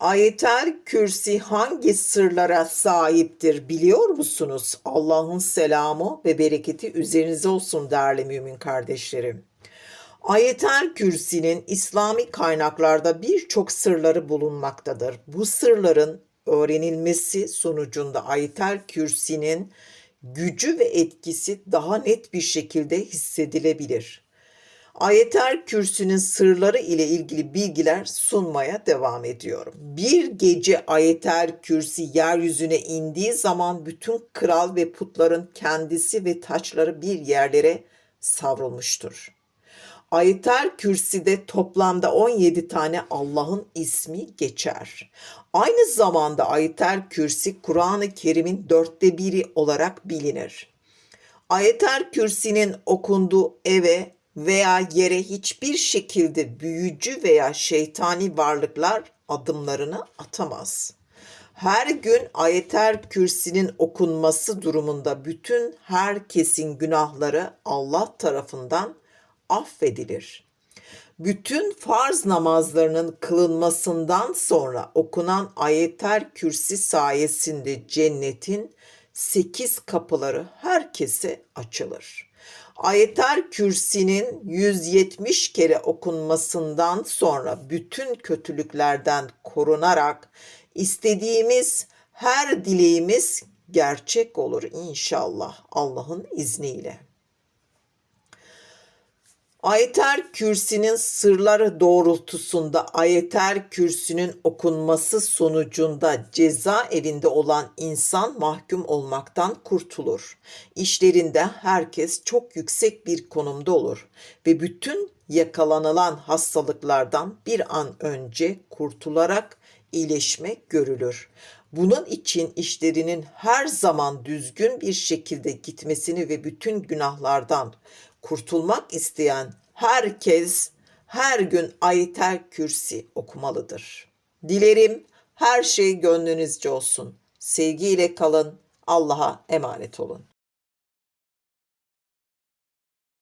Ayetel Kürsi hangi sırlara sahiptir biliyor musunuz? Allah'ın selamı ve bereketi üzerinize olsun değerli mümin kardeşlerim. Ayetel Kürsi'nin İslami kaynaklarda birçok sırları bulunmaktadır. Bu sırların öğrenilmesi sonucunda Ayetel Kürsi'nin gücü ve etkisi daha net bir şekilde hissedilebilir. Ayetel Kürsü'nün sırları ile ilgili bilgiler sunmaya devam ediyorum. Bir gece Ayetel Kürsi yeryüzüne indiği zaman bütün kral ve putların kendisi ve taçları bir yerlere savrulmuştur. Ayetel Kürsi'de toplamda 17 tane Allah'ın ismi geçer. Aynı zamanda Ayetel Kürsi Kur'an-ı Kerim'in dörtte biri olarak bilinir. Ayetel Kürsi'nin okunduğu eve veya yere hiçbir şekilde büyücü veya şeytani varlıklar adımlarını atamaz. Her gün Ayetel Kürsi'nin okunması durumunda bütün herkesin günahları Allah tarafından affedilir. Bütün farz namazlarının kılınmasından sonra okunan Ayetel Kürsi sayesinde cennetin sekiz kapıları herkese açılır. Ayetel Kürsi'nin 170 kere okunmasından sonra bütün kötülüklerden korunarak istediğimiz her dileğimiz gerçek olur inşallah Allah'ın izniyle. Ayetel Kürsi'nin sırları doğrultusunda Ayetel Kürsi'nin okunması sonucunda cezaevinde olan insan mahkum olmaktan kurtulur. İşlerinde herkes çok yüksek bir konumda olur ve bütün yakalanılan hastalıklardan bir an önce kurtularak iyileşmek görülür. Bunun için işlerinin her zaman düzgün bir şekilde gitmesini ve bütün günahlardan kurtulmak isteyen herkes her gün Ayetel Kürsi okumalıdır. Dilerim her şey gönlünüzce olsun. Sevgiyle kalın. Allah'a emanet olun.